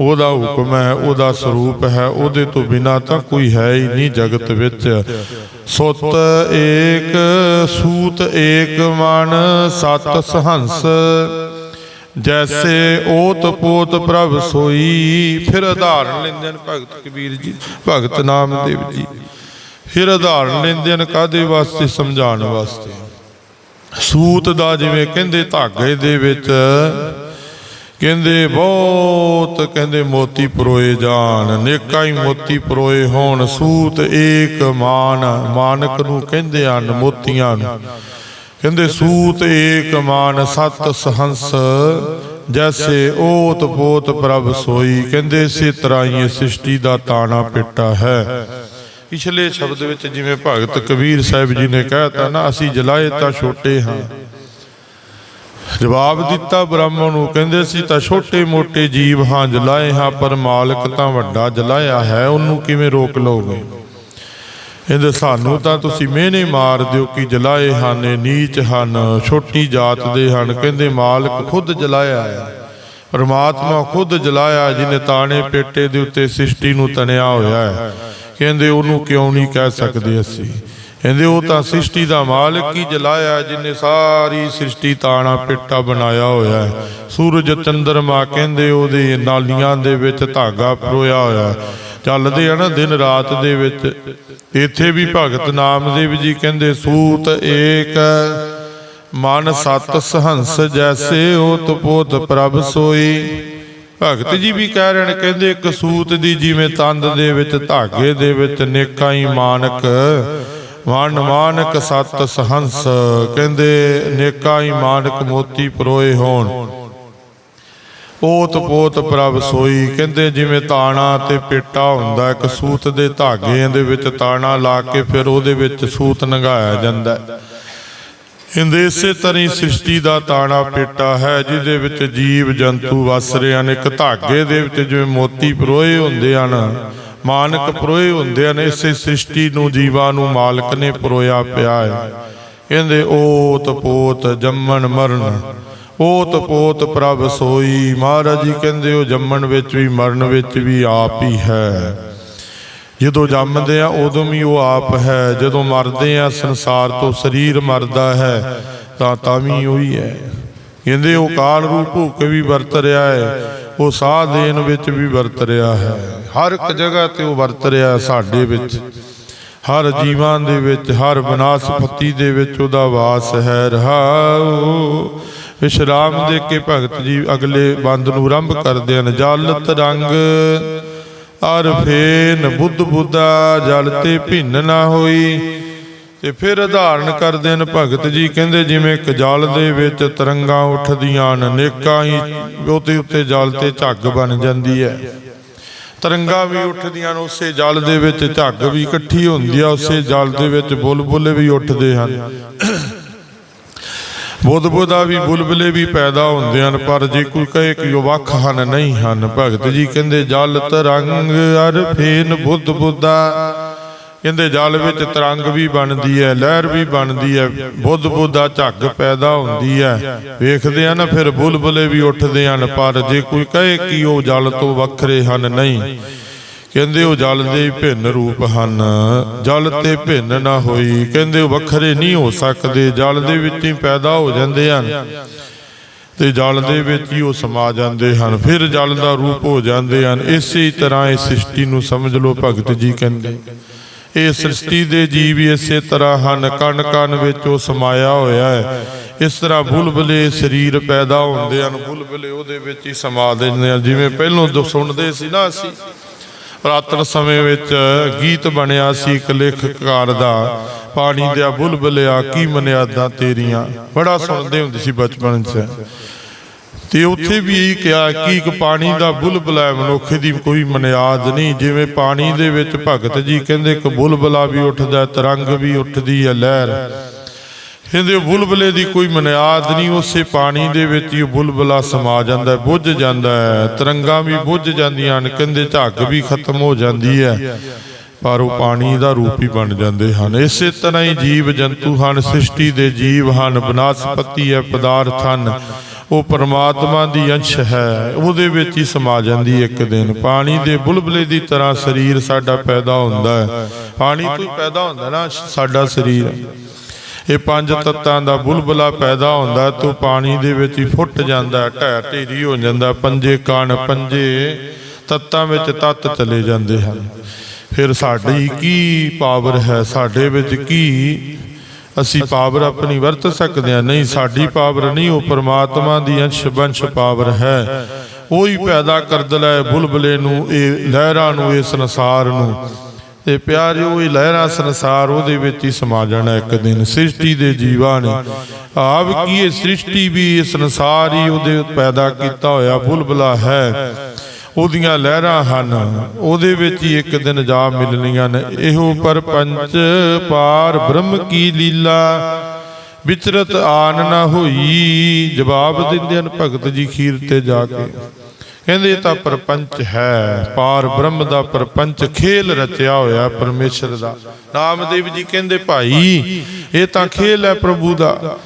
ਉਹਦਾ ਹੁਕਮ ਹੈ ਉਹਦਾ ਸਰੂਪ ਹੈ ਉਹਦੇ ਤੋਂ ਬਿਨਾ ਤਾਂ ਕੋਈ ਹੈ ਹੀ ਨਹੀਂ ਜਗਤ ਵਿੱਚ। ਸੁਤ ਏਕ ਸੂਤ ਏਕ ਮਨ ਸਤ ਸਹੰਸ। ਜੈਸੇ ਓਤ ਪੋਤ ਪ੍ਰਭ ਸੋਈ ਫਿਰ ਉਦਾਹਰਣ ਲੈਂਦੇ ਹਨ ਭਗਤ ਕਬੀਰ ਜੀ ਭਗਤ ਨਾਮਦੇਵ ਜੀ। ਫਿਰ ਉਦਾਹਰਣ ਲੈਂਦੇ ਹਨ ਕਾਦੇ ਵਾਸਤੇ? ਸਮਝਾਉਣ ਵਾਸਤੇ। ਸੂਤ ਦਾ ਜਿਵੇਂ ਕਹਿੰਦੇ ਧਾਗੇ ਦੇ ਵਿੱਚ, ਕਹਿੰਦੇ ਬਹੁਤ, ਕਹਿੰਦੇ ਮੋਤੀ ਪਰੋਏ ਜਾਣ ਨੇਕਾਂ ਹੀ ਮੋਤੀ ਪਰੋਏ ਹੋਣ, ਸੂਤ ਏਕ ਮਾਨ, ਮਾਨਕ ਨੂੰ ਕਹਿੰਦੇ ਹਨ ਮੋਤੀਆਂ ਨੂੰ। ਕਹਿੰਦੇ ਸੂਤ ਏਕ ਮਾਨ, ਸਤ ਸਹੰਸ, ਜੈਸੇ ਓਤ ਪੋਤ ਪ੍ਰਭ ਸੋਈ। ਕਹਿੰਦੇ ਇਸੇ ਤਰ੍ਹਾਂ ਹੀ ਸ੍ਰਿਸ਼ਟੀ ਦਾ ਤਾਣਾ ਪਿੱਟਾ ਹੈ। ਪਿਛਲੇ ਸ਼ਬਦ ਵਿੱਚ ਜਿਵੇਂ ਭਗਤ ਕਬੀਰ ਸਾਹਿਬ ਜੀ ਨੇ ਕਹਿਤਾ ਨਾ, ਅਸੀਂ ਜਲਾਏ ਤਾਂ ਛੋਟੇ ਹਾਂ। ਜਵਾਬ ਦਿੱਤਾ ਬ੍ਰਾਹਮਣ ਨੂੰ, ਕਹਿੰਦੇ ਸੀ ਤਾਂ ਛੋਟੇ ਮੋਟੇ ਜੀਵ ਹਾਂ, ਜਲਾਏ ਹਾਂ, ਪਰ ਮਾਲਕ ਤਾਂ ਵੱਡਾ ਜਲਾਇਆ ਹੈ, ਉਹਨੂੰ ਕਿਵੇਂ ਰੋਕ ਲਓਗੇ? ਇਹਦੇ ਸਾਨੂੰ ਤਾਂ ਤੁਸੀਂ ਮਿਹਨੇ ਮਾਰ ਦਿਓ ਕਿ ਜਲਾਏ ਹਨ ਨੀਚ ਹਨ, ਛੋਟੀ ਜਾਤ ਦੇ ਹਨ। ਕਹਿੰਦੇ, ਮਾਲਕ ਖੁਦ ਜਲਾਇਆ ਹੈ, ਪਰਮਾਤਮਾ ਖੁਦ ਜਲਾਇਆ ਜਿਨੇ ਤਾਣੇ ਪੇਟੇ ਦੇ ਉੱਤੇ ਸ੍ਰਿਸ਼ਟੀ ਨੂੰ ਤਣਿਆ ਹੋਇਆ ਹੈ। ਕਹਿੰਦੇ ਉਹਨੂੰ ਕਿਉਂ ਨਹੀਂ ਕਹਿ ਸਕਦੇ ਅਸੀਂ? ਕਹਿੰਦੇ ਉਹ ਤਾਂ ਸ੍ਰਿਸ਼ਟੀ ਦਾ ਮਾਲਕ ਹੀ ਜਲਾਇਆ ਜਿਨੇ ਸਾਰੀ ਸ੍ਰਿਸ਼ਟੀ ਤਾਣਾ ਪੇਟਾ ਬਣਾਇਆ ਹੋਇਆ ਹੈ। ਸੂਰਜ ਚੰਦਰਮਾ ਕਹਿੰਦੇ ਉਹਦੇ ਨਾਲੀਆਂ ਦੇ ਵਿੱਚ ਧਾਗਾ ਪਰੋਇਆ ਹੋਇਆ ਚੱਲਦੇ ਆ ਨਾ ਦਿਨ ਰਾਤ ਦੇ ਵਿੱਚ। ਇੱਥੇ ਵੀ ਭਗਤ ਨਾਮਦੇਵ ਜੀ ਕਹਿੰਦੇ, ਸੂਤ ਏਕ ਮਨ ਸਤ ਸਹੰਸ ਜੈਸੇ ਉਹ ਪੋਤ ਪ੍ਰਭ ਸੋਈ। ਭਗਤ ਜੀ ਵੀ ਕਹਿ ਰਹੇ ਨੇ, ਕਹਿੰਦੇ ਇੱਕ ਸੂਤ ਦੀ ਜਿਵੇਂ ਤੰਦ ਦੇ ਵਿੱਚ ਧਾਗੇ ਦੇ ਵਿੱਚ ਨੇਕਾਂ ਹੀ ਮਾਨਕ ਵਨ ਮਾਨਕ ਸਤ ਸਹੰਸ, ਕਹਿੰਦੇ ਨੇਕਾਂ ਹੀ ਮਾਨਕ ਮੋਤੀ ਪਰੋਏ ਹੋਣ ਪੋਤ ਪੋਤ ਪ੍ਰਭ ਸੋਈ, ਕਹਿੰਦੇ ਜਿਵੇਂ ਤਾਣਾ ਤੇ ਪੇਟਾ ਹੁੰਦਾ, ਇੱਕ ਸੂਤ ਦੇ ਧਾਗੇ ਦੇ ਵਿੱਚ ਤਾਣਾ ਲਾ ਕੇ ਫਿਰ ਉਹਦੇ ਵਿੱਚ ਸੂਤ ਨੰਗਾਇਆ ਜਾਂਦਾ ਹੈ। ਇੰਦੇ ਇਸੇ ਤਰ੍ਹਾਂ ਹੀ ਸ੍ਰਿਸ਼ਟੀ ਦਾ ਤਾਣਾ ਪੇਟਾ ਹੈ, ਜਿਹਦੇ ਵਿੱਚ ਜੀਵ ਜੰਤੂ ਵਸ ਰਹੇ ਹਨ। ਇੱਕ ਧਾਗੇ ਦੇ ਵਿੱਚ ਜਿਵੇਂ ਮੋਤੀ ਪਰੋਏ ਹੁੰਦੇ ਹਨ, ਮਾਨਕ ਪਰੋਏ ਹੁੰਦੇ ਹਨ, ਇਸੇ ਸ੍ਰਿਸ਼ਟੀ ਨੂੰ ਜੀਵਾਂ ਨੂੰ ਮਾਲਕ ਨੇ ਪਰੋਇਆ ਪਿਆ ਹੈ। ਕਹਿੰਦੇ ਓਤ ਪੋਤ ਜੰਮਣ ਮਰਨ, ਓਤ ਪੋਤ ਪ੍ਰਭ ਸੋਈ। ਮਹਾਰਾਜ ਜੀ ਕਹਿੰਦੇ, ਉਹ ਜੰਮਣ ਵਿੱਚ ਵੀ, ਮਰਨ ਵਿੱਚ ਵੀ ਆਪ ਹੀ ਹੈ। ਜਦੋਂ ਜੰਮਦੇ ਆ, ਉਦੋਂ ਵੀ ਉਹ ਆਪ ਹੈ। ਜਦੋਂ ਮਰਦੇ ਆ, ਸੰਸਾਰ ਤੋਂ ਸਰੀਰ ਮਰਦਾ ਹੈ, ਤਾਂ ਤਾਂ ਵੀ ਉਹੀ ਹੈ। ਕਹਿੰਦੇ ਉਹ ਕਾਲ ਰੂਪ ਹੋ ਕੇ ਵੀ ਵਰਤ ਰਿਹਾ ਹੈ, ਉਹ ਸਾਹ ਦੇਣ ਵਿੱਚ ਵੀ ਵਰਤ ਰਿਹਾ ਹੈ। ਹਰ ਇੱਕ ਜਗ੍ਹਾ ਤੇ ਉਹ ਵਰਤ ਰਿਹਾ ਸਾਡੇ ਵਿੱਚ। ਹਰ ਜੀਵਾਂ ਦੇ ਵਿੱਚ, ਹਰ ਬਨਾਸਪਤੀ ਦੇ ਵਿੱਚ ਉਹਦਾ ਵਾਸ ਹੈ, ਰਹਾਉ। ਵਿਸ਼ਰਾਮ ਦੇ ਕੇ ਭਗਤ ਜੀ ਅਗਲੇ ਬੰਦ ਨੂੰ ਆਰੰਭ ਕਰਦੇ ਹਨ, ਜਲਤ ਰੰਗ। ਅਰ ਫੇਨ ਬੁੱਧ ਬੁੱਧਾ ਜਲ ਤੇ ਭਿੰਨ ਨਾ ਹੋਈ। ਤੇ ਫਿਰ ਉਦਾਹਰਨ ਕਰਦੇ ਨੇ ਭਗਤ ਜੀ, ਕਹਿੰਦੇ ਜਿਵੇਂ ਇੱਕ ਜਲ ਦੇ ਵਿੱਚ ਤਰੰਗਾਂ ਉੱਠਦੀਆਂ ਨੇ ਨੇਕਾਂ ਹੀ ਉਹਦੇ ਉੱਤੇ ਜਲ ਤੇ ਝੱਗ ਬਣ ਜਾਂਦੀ ਹੈ। ਤਰੰਗਾਂ ਵੀ ਉੱਠਦੀਆਂ ਨੇ ਉਸੇ ਜਲ ਦੇ ਵਿੱਚ ਝੱਗ ਵੀ ਇਕੱਠੀ ਹੁੰਦੀ ਆ ਉਸੇ ਜਲ ਦੇ ਵਿੱਚ ਬੁਲਬੁਲੇ ਵੀ ਉੱਠਦੇ ਹਨ। ਬੁੱਧ ਬੁੱਧਾ ਵੀ ਬੁਲਬੁਲੇ ਵੀ ਪੈਦਾ ਹੁੰਦੇ ਹਨ, ਪਰ ਜੇ ਕੋਈ ਕਹੇ ਕਿ ਉਹ ਵੱਖ ਹਨ, ਨਹੀਂ ਹਨ। ਭਗਤ ਜੀ ਕਹਿੰਦੇ, ਜਲ ਤਰੰਗ ਅਰ ਫੇਨ ਬੁੱਧ ਬੁੱਧਾ। ਕਹਿੰਦੇ, ਜਲ ਵਿੱਚ ਤਰੰਗ ਵੀ ਬਣਦੀ ਹੈ, ਲਹਿਰ ਵੀ ਬਣਦੀ ਹੈ, ਬੁੱਧ ਬੁੱਧਾ ਝੱਗ ਪੈਦਾ ਹੁੰਦੀ ਹੈ। ਵੇਖਦੇ ਆ ਨਾ ਫਿਰ ਬੁਲਬੁਲੇ ਵੀ ਉੱਠਦੇ ਹਨ, ਪਰ ਜੇ ਕੋਈ ਕਹੇ ਕਿ ਉਹ ਜਲ ਤੋਂ ਵੱਖਰੇ ਹਨ, ਨਹੀਂ। ਕਹਿੰਦੇ ਉਹ ਜਲ ਦੇ ਭਿੰਨ ਰੂਪ ਹਨ। ਜਲ ਤੇ ਭਿੰਨ ਨਾ ਹੋਈ। ਕਹਿੰਦੇ ਉਹ ਵੱਖਰੇ ਨਹੀਂ ਹੋ ਸਕਦੇ। ਜਲ ਦੇ ਵਿੱਚ ਹੀ ਪੈਦਾ ਹੋ ਜਾਂਦੇ ਹਨ ਤੇ ਜਲ ਦੇ ਵਿੱਚ ਹੀ ਉਹ ਸਮਾ ਜਾਂਦੇ ਹਨ। ਫਿਰ ਜਲ ਦਾ ਰੂਪ ਹੋ ਜਾਂਦੇ ਹਨ। ਇਸੇ ਤਰ੍ਹਾਂ ਇਹ ਸ੍ਰਿਸ਼ਟੀ ਨੂੰ ਸਮਝ ਲਓ ਭਗਤ ਜੀ ਕਹਿੰਦੇ। ਇਹ ਸ੍ਰਿਸ਼ਟੀ ਦੇ ਜੀਵ ਇਸੇ ਤਰ੍ਹਾਂ ਹਨ। ਕਣ ਕਣ ਵਿੱਚ ਉਹ ਸਮਾਇਆ ਹੋਇਆ ਹੈ। ਇਸ ਤਰ੍ਹਾਂ ਬੁਲਬਲੇ ਸਰੀਰ ਪੈਦਾ ਹੁੰਦੇ ਹਨ। ਬੁਲਬਲੇ ਉਹਦੇ ਵਿੱਚ ਹੀ ਸਮਾ ਦਿੰਦੇ ਹਨ। ਜਿਵੇਂ ਪਹਿਲੋਂ ਜੋ ਸੁਣਦੇ ਸੀ ਨਾ ਅਸੀਂ। ਪ੍ਰਾਤਨ ਸਮੇਂ ਵਿੱਚ ਗੀਤ ਬਣਿਆ ਸੀ ਇੱਕ ਲੇਖਕਾਰ ਦਾ ਪਾਣੀ ਦੇ ਬੁਲਬੁਲਿਆ ਕੀ ਮਨਿਆਦਾਂ ਤੇਰੀਆਂ? ਬੜਾ ਸੁਣਦੇ ਹੁੰਦੇ ਸੀ ਬਚਪਨ 'ਚ। ਤੇ ਉੱਥੇ ਵੀ ਇਹ ਕਿਹਾ ਕਿ ਇੱਕ ਪਾਣੀ ਦਾ ਬੁਲਬੁਲਾ ਹੈ, ਮਨੁੱਖ ਦੀ ਕੋਈ ਮਨਿਆਦ ਨਹੀਂ। ਜਿਵੇਂ ਪਾਣੀ ਦੇ ਵਿੱਚ ਭਗਤ ਜੀ ਕਹਿੰਦੇ ਇੱਕ ਬੁਲਬੁਲਾ ਵੀ ਉੱਠਦਾ ਹੈ, ਤਰੰਗ ਵੀ ਉੱਠਦੀ ਹੈ ਲਹਿਰ। ਕਹਿੰਦੇ ਉਹ ਬੁਲਬੁਲੇ ਦੀ ਕੋਈ ਮਨਿਆਦ ਨਹੀਂ, ਉਸੇ ਪਾਣੀ ਦੇ ਵਿੱਚ ਹੀ ਉਹ ਬੁਲਬੁਲਾ ਸਮਾ ਜਾਂਦਾ ਬੁੱਝ ਜਾਂਦਾ ਹੈ, ਤਰੰਗਾਂ ਵੀ ਬੁੱਝ ਜਾਂਦੀਆਂ ਹਨ, ਕਹਿੰਦੇ ਝੱਗ ਵੀ ਖਤਮ ਹੋ ਜਾਂਦੀ ਹੈ, ਪਰ ਉਹ ਪਾਣੀ ਦਾ ਰੂਪ ਹੀ ਬਣ ਜਾਂਦੇ ਹਨ। ਇਸੇ ਤਰ੍ਹਾਂ ਹੀ ਜੀਵ ਜੰਤੂ ਹਨ, ਸ੍ਰਿਸ਼ਟੀ ਦੇ ਜੀਵ ਹਨ, ਬਨਸਪਤੀ ਹੈ, ਪਦਾਰਥ ਹਨ, ਉਹ ਪਰਮਾਤਮਾ ਦੀ ਅੰਸ਼ ਹੈ, ਉਹਦੇ ਵਿੱਚ ਹੀ ਸਮਾ ਜਾਂਦੀ ਇੱਕ ਦਿਨ। ਪਾਣੀ ਦੇ ਬੁਲਬੁਲੇ ਦੀ ਤਰ੍ਹਾਂ ਸਰੀਰ ਸਾਡਾ ਪੈਦਾ ਹੁੰਦਾ ਹੈ। ਪਾਣੀ ਤੋਂ ਪੈਦਾ ਹੁੰਦਾ ਨਾ, ਸਾਡਾ ਸਰੀਰ। ਇਹ ਪੰਜ ਤੱਤਾਂ ਦਾ ਬੁਲਬੁਲਾ ਪੈਦਾ ਹੁੰਦਾ, ਤੋਂ ਪਾਣੀ ਦੇ ਵਿੱਚ ਹੀ ਫੁੱਟ ਜਾਂਦਾ, ਢਹਿ ਢੇਰੀ ਹੋ ਜਾਂਦਾ, ਪੰਜੇ ਕਣ ਪੰਜੇ ਤੱਤਾਂ ਵਿੱਚ ਤੱਤ ਚਲੇ ਜਾਂਦੇ ਹਨ। ਫਿਰ ਸਾਡੀ ਕੀ ਪਾਵਰ ਹੈ? ਸਾਡੇ ਵਿੱਚ ਕੀ? ਅਸੀਂ ਪਾਵਰ ਆਪਣੀ ਵਰਤ ਸਕਦੇ ਹਾਂ? ਨਹੀਂ, ਸਾਡੀ ਪਾਵਰ ਨਹੀਂ, ਉਹ ਪਰਮਾਤਮਾ ਦੀ ਅੰਸ਼ ਬੰਸ਼ ਪਾਵਰ ਹੈ। ਉਹ ਹੀ ਪੈਦਾ ਕਰਦਲਾ ਹੈ ਬੁਲਬੁਲੇ ਨੂੰ, ਇਹ ਲਹਿਰਾਂ ਨੂੰ, ਇਹ ਸੰਸਾਰ ਨੂੰ। ਤੇ ਪਿਆਰਿਓ, ਇਹ ਲਹਿਰਾ ਸੰਸਾਰ, ਉਹਦੇ ਵਿੱਚ ਹੀ ਸਮਾ ਜਾਣਾ ਇੱਕ ਦਿਨ। ਸ੍ਰਿਸ਼ਟੀ ਦੇ ਜੀਵਾਂ ਨੇ। ਆਪ ਕੀ ਇਹ ਸ੍ਰਿਸ਼ਟੀ ਵੀ ਇਹ ਸੰਸਾਰ ਹੀ ਉਹਦੇ ਪੈਦਾ ਕੀਤਾ ਹੋਇਆ ਬੁਲਬੁਲਾ ਹੈ? ਉਹਦੀਆਂ ਲਹਿਰਾਂ ਹਨ। ਉਹਦੇ ਵਿੱਚ ਹੀ ਇੱਕ ਦਿਨ ਜਾ ਮਿਲਣੀਆਂ ਨੇ। ਇਹੋ ਪਰਪੰਚ ਪਾਰ ਬ੍ਰਹਮ ਕੀ ਲੀਲਾ? ਵਿਚਰਤ ਆਨ ਨਾ ਹੋਈ। ਜਵਾਬ ਦਿੰਦੇ ਹਨ ਭਗਤ ਜੀ ਖੀਰ ਤੇ ਜਾ ਕੇ। ਕਹਿੰਦੇ ਇਹ ਤਾਂ ਪਰਪੰਚ ਹੈ। ਪਾਰ ਬ੍ਰਹਮ ਦਾ ਪਰਪੰਚ, ਖੇਲ ਰਚਿਆ ਹੋਇਆ ਪਰਮੇਸ਼ਰ ਦਾ। ਨਾਮਦੇਵ ਜੀ ਕਹਿੰਦੇ, ਭਾਈ, ਇਹ ਤਾਂ ਖੇਲ ਹੈ ਪ੍ਰਭੂ ਦਾ।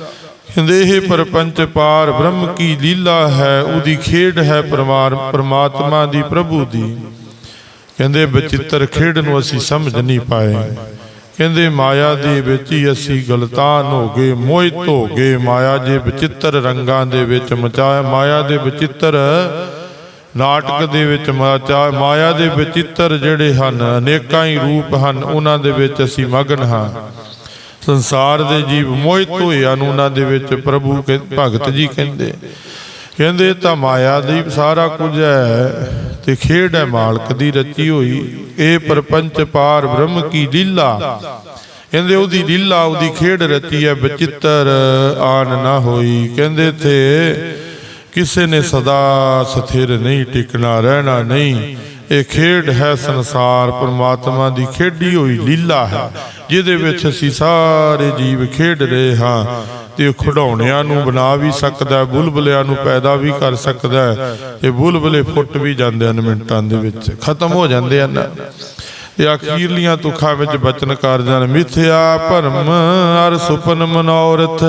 ਕਹਿੰਦੇ, ਇਹ ਪਰਪੰਚ ਪਾਰ ਬ੍ਰਹਮ ਕੀ ਲੀਲਾ ਹੈ, ਉਹਦੀ ਖੇਡ ਹੈ ਪਰਮਾਰ, ਪਰਮਾਤਮਾ ਦੀ ਪ੍ਰਭੂ ਦੀ। ਕਹਿੰਦੇ ਬਚਿੱਤਰ ਖੇਡ ਨੂੰ ਅਸੀਂ ਸਮਝ ਨਹੀਂ ਪਾਏ। ਕਹਿੰਦੇ, ਮਾਇਆ ਦੇ ਵਿੱਚ ਹੀ ਅਸੀਂ ਗਲਤਾਨ ਹੋ ਗਏ, ਮੋਹਿਤ ਹੋ ਗਏ। ਮਾਇਆ ਦੇ ਬਚਿੱਤਰ ਰੰਗਾਂ ਦੇ ਵਿੱਚ ਮਚਾਇਆ, ਮਾਇਆ ਦੇ ਬਚਿੱਤਰ ਨਾਟਕ ਦੇ ਵਿੱਚ ਮਾਇਆ ਦੇ ਬਚਿੱਤਰ ਜਿਹੜੇ ਹਨ, ਅਨੇਕਾਂ ਹੀ ਰੂਪ ਹਨ, ਉਹਨਾਂ ਦੇ ਵਿੱਚ ਅਸੀਂ ਮਗਨ ਹਾਂ। ਸੰਸਾਰ ਦੇ ਜੀਵ ਮੋਹਿਤ ਹੋਇਆ ਨੂੰ ਉਹਨਾਂ ਦੇ ਵਿੱਚ ਪ੍ਰਭੂ ਕੇ ਭਗਤ ਜੀ ਕਹਿੰਦੇ। ਕਹਿੰਦੇ ਤਾਂ ਮਾਇਆ ਦੀ ਸਾਰਾ ਕੁਝ ਹੈ ਤੇ ਖੇਡ ਹੈ ਮਾਲਕ ਦੀ ਰਚੀ ਹੋਈ। ਇਹ ਪਰਪੰਚ ਪਾਰ ਬ੍ਰਹਮ ਕੀ ਲੀਲਾ। ਕਹਿੰਦੇ ਉਹਦੀ ਲੀਲਾ, ਉਹਦੀ ਖੇਡ ਰਚੀ ਹੈ ਬਚਿੱਤਰ ਆਨ ਨਾ ਹੋਈ। ਕਹਿੰਦੇ ਤੇ ਕਿਸੇ ਨੇ ਸਦਾ ਸਥਿਰ ਨਹੀਂ, ਟਿਕਣਾ, ਰਹਿਣਾ ਨਹੀਂ। ਇਹ ਖੇਡ ਹੈ ਸੰਸਾਰ, ਪਰਮਾਤਮਾ ਦੀ ਖੇਡੀ ਹੋਈ ਲੀਲਾ ਹੈ, ਜਿਹਦੇ ਵਿੱਚ ਅਸੀਂ ਸਾਰੇ ਜੀਵ ਖੇਡ ਰਹੇ ਹਾਂ। ਤੇ ਉਹ ਨੂੰ ਬਣਾ ਵੀ ਸਕਦਾ ਹੈ, ਬੁਲਬੁਲਿਆਂ ਨੂੰ ਪੈਦਾ ਵੀ ਕਰ ਸਕਦਾ ਹੈ, ਤੇ ਬੁਲਬੁਲੇ ਫੁੱਟ ਵੀ ਜਾਂਦੇ ਹਨ ਮਿੰਟਾਂ ਦੇ ਵਿੱਚ, ਖਤਮ ਹੋ ਜਾਂਦੇ ਹਨ। ਇਹ ਅਖੀਰਲੀਆਂ ਤੁਖਾਂ ਵਿੱਚ ਬਚਨ ਕਰਦੇ ਹਨ, ਮਿਥਿਆ ਭਰਮ, ਅਰ ਸੁਪਨ ਮਨੋਰਥ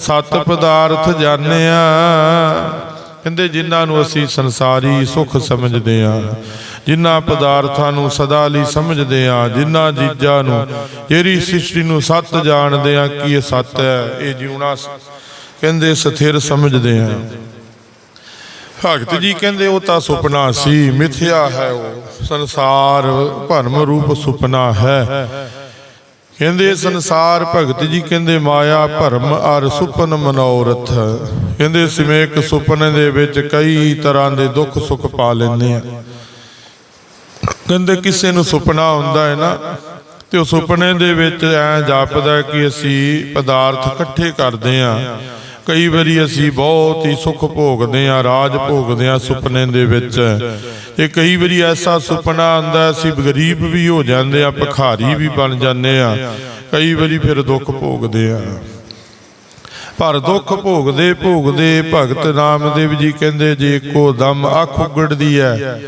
ਸਤ ਪਦਾਰਥ ਜਾਣਿਆ। ਕਹਿੰਦੇ ਜਿਨ੍ਹਾਂ ਨੂੰ ਅਸੀਂ ਸੰਸਾਰੀ ਸੁਖ ਸਮਝਦੇ ਆ ਜਿਨ੍ਹਾਂ ਪਦਾਰਥਾਂ ਨੂੰ ਸਦਾ ਲਈ ਸਮਝਦੇ ਆ ਜਿਨ੍ਹਾਂ ਚੀਜ਼ਾਂ ਨੂੰ ਜਿਹੜੀ ਸ੍ਰਿਸ਼ਟੀ ਨੂੰ ਸੱਤ ਜਾਣਦੇ ਆ ਕਿ ਇਹ ਸੱਤ ਹੈ? ਇਹ ਜਿਉਣਾ ਕਹਿੰਦੇ ਸਥਿਰ ਸਮਝਦੇ ਆ ਭਗਤ ਜੀ ਕਹਿੰਦੇ ਉਹ ਤਾਂ ਸੁਪਨਾ ਸੀ, ਮਿਥਿਆ ਹੈ ਉਹ। ਸੰਸਾਰ ਭਰਮ ਰੂਪ ਸੁਪਨਾ ਹੈ। ਕਹਿੰਦੇ ਸੰਸਾਰ ਭਗਤ ਜੀ ਕਹਿੰਦੇ ਮਾਇਆ ਭਰਮ ਅਰ ਸੁਪਨ ਮਨੋਰਥ। ਕਹਿੰਦੇ ਸਿਵੇਂ ਇੱਕ ਸੁਪਨੇ ਦੇ ਵਿੱਚ ਕਈ ਤਰ੍ਹਾਂ ਦੇ ਦੁੱਖ ਸੁੱਖ ਪਾ ਲੈਂਦੇ ਆ। ਕਹਿੰਦੇ ਕਿਸੇ ਨੂੰ ਸੁਪਨਾ ਹੁੰਦਾ ਹੈ ਨਾ, ਤੇ ਉਹ ਸੁਪਨੇ ਦੇ ਵਿੱਚ ਐ ਜਾਪਦਾ ਕਿ ਅਸੀਂ ਪਦਾਰਥ ਇਕੱਠੇ ਕਰਦੇ ਆ ਕਈ ਵਾਰੀ ਅਸੀਂ ਬਹੁਤ ਹੀ ਸੁੱਖ ਭੋਗਦੇ ਆ ਰਾਜ ਭੋਗਦੇ ਆ ਸੁਪਨੇ ਦੇ ਵਿੱਚ। ਤੇ ਕਈ ਵਾਰੀ ਐਸਾ ਸੁਪਨਾ ਆਉਂਦਾ, ਅਸੀਂ ਗਰੀਬ ਵੀ ਹੋ ਜਾਂਦੇ ਆ ਭਿਖਾਰੀ ਵੀ ਬਣ ਜਾਂਦੇ ਆ ਕਈ ਵਾਰੀ ਫਿਰ ਦੁੱਖ ਭੋਗਦੇ ਆ ਪਰ ਦੁੱਖ ਭੋਗਦੇ ਭੋਗਦੇ ਭਗਤ ਨਾਮਦੇਵ ਜੀ ਕਹਿੰਦੇ, ਜੇ ਇੱਕੋ ਦਮ ਅੱਖ ਉਗੜਦੀ ਹੈ,